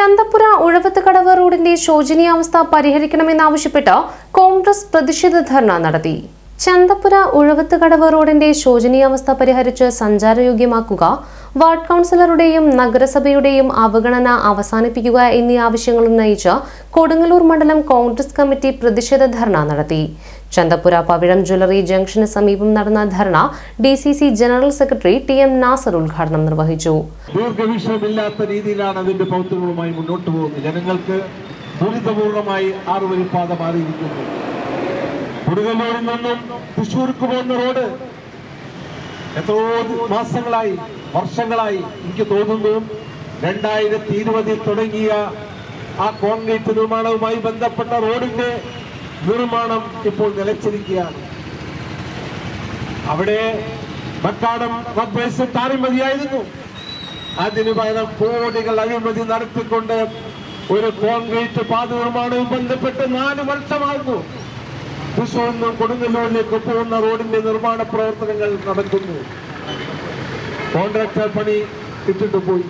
ചന്തപ്പുര ഉഴവത്തുകടവ് റോഡിന്റെ ശോചനീയാവസ്ഥ പരിഹരിക്കണമെന്നാവശ്യപ്പെട്ട് കോൺഗ്രസ് പ്രതിഷേധ ധർണ നടത്തി. ചന്തപ്പുര ഉഴവത്തുകടവ് റോഡിന്റെ ശോചനീയാവസ്ഥ പരിഹരിച്ച് സഞ്ചാരയോഗ്യമാക്കുക വാർഡ് കൗൺസിലറുടെയും നഗരസഭയുടെയും അവഗണന അവസാനിപ്പിക്കുക എന്നീ ആവശ്യങ്ങൾ ഉന്നയിച്ച് കൊടുങ്ങല്ലൂർ മണ്ഡലം കോൺഗ്രസ് കമ്മിറ്റി പ്രതിഷേധ ധർണ നടത്തി. ചന്തപ്പുര പവിഴം ജ്വല്ലറി ജംഗ്ഷന് സമീപം നടന്ന dharna D C C general secretary T M Nasar ഉദ്ഘാടനം നിർവഹിച്ചു. ദീർഘവീക്ഷണമില്ലാത്ത രീതിയിലാണ് അതിന്റെ പ്രവർത്തനങ്ങളുമായി മുന്നോട്ട് പോകുന്നത്. ജനങ്ങൾക്ക് ദുരിതപൂർണമായി ആറുവരിപ്പാത മാറിയിരിക്കുന്നു. കൊടുങ്ങല്ലൂരിൽ നിന്നും തൃശ്ശൂർക്ക് പോകുന്ന റോഡ് എത്രയോ മാസങ്ങളായി വർഷങ്ങളായി എനിക്ക് തോന്നുന്നു രണ്ടായിരത്തി ഇരുപതിൽ തുടങ്ങിയ ആ കോൺക്രീറ്റ് നിർമ്മാണവുമായി ബന്ധപ്പെട്ട റോഡിന്റെ നിർമ്മാണം ഇപ്പോൾ നിലച്ചിരിക്കുകയാണ്. അവിടെ മക്കാടം റബ്ബേഴ്സ് താരിമതിയായിരുന്നു. അതിനു പകരം കോടികൾ അഴിമതി നടത്തിക്കൊണ്ട് ഒരു കോൺക്രീറ്റ് പാത നിർമ്മാണവും ബന്ധപ്പെട്ട് നാല് വർഷമാകുന്നു. തൃശ്ശൂർ നിന്നും കൊടുങ്ങല്ലൂരിലേക്ക് പോകുന്ന റോഡിന്റെ നിർമ്മാണ പ്രവർത്തനങ്ങൾ നടക്കുന്നു. കോൺട്രാക്ടർ പണി ഇട്ടിട്ട് പോയി.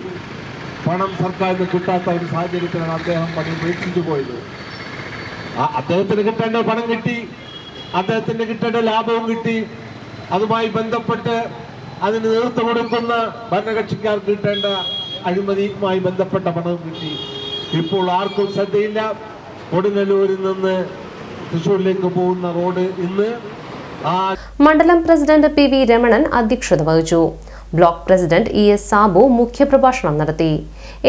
പണം സർക്കാരിന് കിട്ടാത്ത ഒരു സാഹചര്യത്തിലാണ് അദ്ദേഹം പണി ഉപേക്ഷിച്ചു പോയത്. അദ്ദേഹത്തിന് കിട്ടേണ്ട പണം കിട്ടി. അദ്ദേഹത്തിന് കിട്ടേണ്ട ലാഭവും കിട്ടി. അതുമായി ബന്ധപ്പെട്ട് അതിന് നേതൃത്വം കൊടുക്കുന്ന ഭരണകക്ഷിക്കാർക്ക് കിട്ടേണ്ട അഴിമതിയുമായി ബന്ധപ്പെട്ട പണവും കിട്ടി. ഇപ്പോൾ ആർക്കും ശ്രദ്ധയില്ല. കൊടുങ്ങല്ലൂരിൽ നിന്ന് തൃശ്ശൂരിലേക്ക് പോകുന്ന റോഡ് ഇന്ന് മണ്ഡലം പ്രസിഡന്റ് പി വി രമണൻ അധ്യക്ഷത വഹിച്ചു. Block president E S Sabu മുഖ്യപ്രഭാഷണം നടത്തി.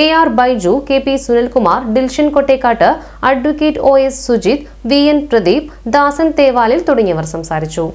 A R Baiju K P Sunilkumar Dilshan Kottekkat advocate O S Sujith V N Pradeep Dasan Thevalil തുടങ്ങിയവർ സംസാരിച്ചു.